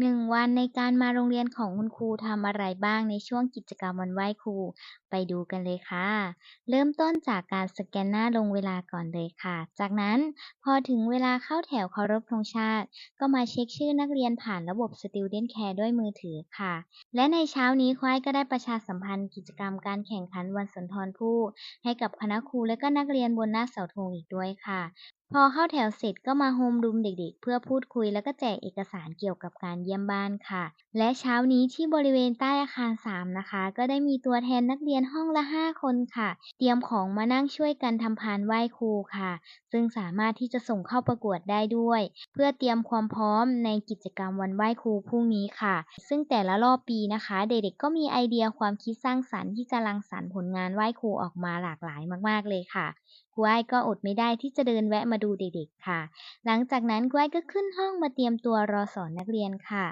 1วันในการมาโรงเรียนของคุณครูทำอะไรบ้างในช่วงกิจกรรมวันไหว้ครู ไปดูกันเลยค่ะ เริ่มต้นจากการสแกนหน้าลงเวลาก่อนเลยค่ะ จากนั้นพอถึงเวลาเข้าแถวเคารพธงชาติ ก็มาเช็คชื่อนักเรียนผ่านระบบ Student Care ด้วยมือถือค่ะ และในเช้านี้ควายก็ได้ประชาสัมพันธ์กิจกรรมการแข่งขันวันสุนทรภู่ให้กับคณะครูและก็นักเรียนบนหน้าเสาธงอีกด้วยค่ะ พอเข้าแถวเสร็จก็มาโฮมรูมเด็กๆ เพื่อพูดคุยแล้วก็แจกเอกสารเกี่ยวกับการเยี่ยมบ้านค่ะ และเช้านี้ที่บริเวณใต้อาคาร 3 นะคะ ก็ได้มีตัวแทนนักเรียนห้องละ 5 คนค่ะ เตรียมของมานั่งช่วยกันทำพานไหว้ครูค่ะ ซึ่งสามารถที่จะส่งเข้าประกวดได้ด้วย เพื่อเตรียมความพร้อมในกิจกรรมวันไหว้ครูพรุ่งนี้ค่ะ ซึ่งแต่ละรอบปีนะคะ เด็กๆก็มีไอเดียความคิดสร้างสรรค์ที่จะรังสรรค์ผลงานไหว้ครูออกมาหลากหลายมากๆเลยค่ะ ครูอ้ยก็อดไม่ได้ที่จะเดินแวะมาดูเด็กๆค่ะ หลังจากนั้นครูอ้ยก็ขึ้นห้องมาเตรียมตัวรอสอนนักเรียนค่ะ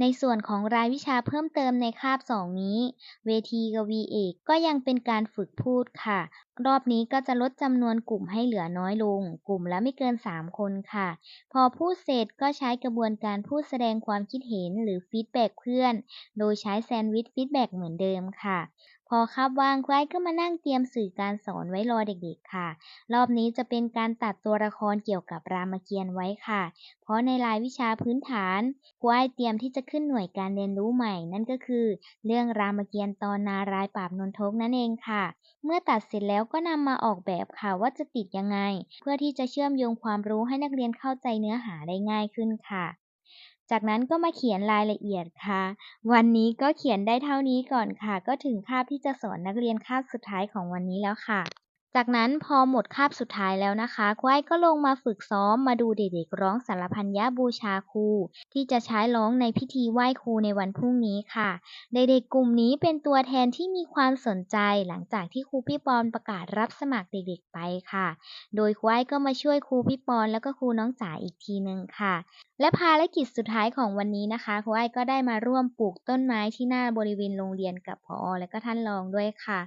ในส่วนของรายวิชาเพิ่มเติมในคาบ2นี้ เวทีกวีเอกก็ยังเป็นการฝึกพูดค่ะ รอบนี้ก็จะลดจำนวนกลุ่มให้เหลือน้อยลง กลุ่มละไม่เกิน 3 คนค่ะ พอพูดเสร็จก็ใช้กระบวนการพูดแสดงความคิดเห็นหรือฟีดแบ็กเพื่อน โดยใช้แซนด์วิชฟีดแบ็กเหมือนเดิมค่ะพอคาบว่างคุ้ยก็มานั่งเตรียมสื่อการสอนไว้รอเด็กๆค่ะ รอบนี้จะเป็นการตัดตัวละครเกี่ยวกับรามเกียรติ์ไว้ค่ะ เพราะในรายวิชาพื้นฐานครูอ้ายเตรียมที่จะขึ้นหน่วยการเรียนรู้ใหม่ นั่นก็คือ เรื่องรามเกียรติ์ตอนนารายปราบนนทกนั่นเองค่ะ เมื่อตัดเสร็จแล้วก็นำมาออกแบบค่ะว่าจะติดยังไง เพื่อที่จะเชื่อมโยงความรู้ให้นักเรียนเข้าใจเนื้อหาได้ง่ายขึ้นค่ะ จากนั้นก็มาเขียนรายละเอียดค่ะ วันนี้ก็เขียนได้เท่านี้ก่อนค่ะ ก็ถึงคาบที่จะสอนนักเรียนคาบสุดท้ายของวันนี้แล้วค่ะ จากนั้นพอหมดคาบสุดท้ายแล้วนะคะครูอ้ายก็ลงมาฝึกซ้อมมาดูเด็กๆร้องสารพันยบูชาครูที่จะใช้ร้องในพิธีไหว้ครูในวันพรุ่งนี้ค่ะ เด็กๆกลุ่มนี้เป็นตัวแทนที่มีความสนใจหลังจากที่ครูพี่ปอนประกาศรับสมัครเด็กๆไปค่ะ โดยครูอ้ายก็มาช่วยครูพี่ปอนแล้วก็ครูน้องจ๋าอีกทีหนึ่งค่ะ และภารกิจสุดท้ายของวันนี้นะคะครูอ้ายก็ได้มาร่วมปลูกต้นไม้ที่หน้าบริเวณโรงเรียนกับผอ.และก็ท่านรองด้วยค่ะ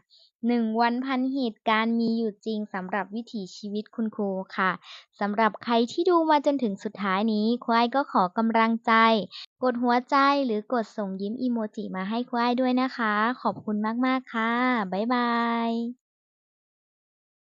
หนึ่งวันพันเหตุการณ์มีอยู่จริงสำหรับวิถีชีวิตคุณครูค่ะสำหรับใครที่ดูมาจนถึงสุดท้ายนี้ครูอ้ายก็ขอกำลังใจ กดหัวใจหรือกดส่งยิ้มอีโมจิมาให้ครูอ้ายด้วยนะคะ ขอบคุณมาก ๆ ค่ะ บ๊ายบาย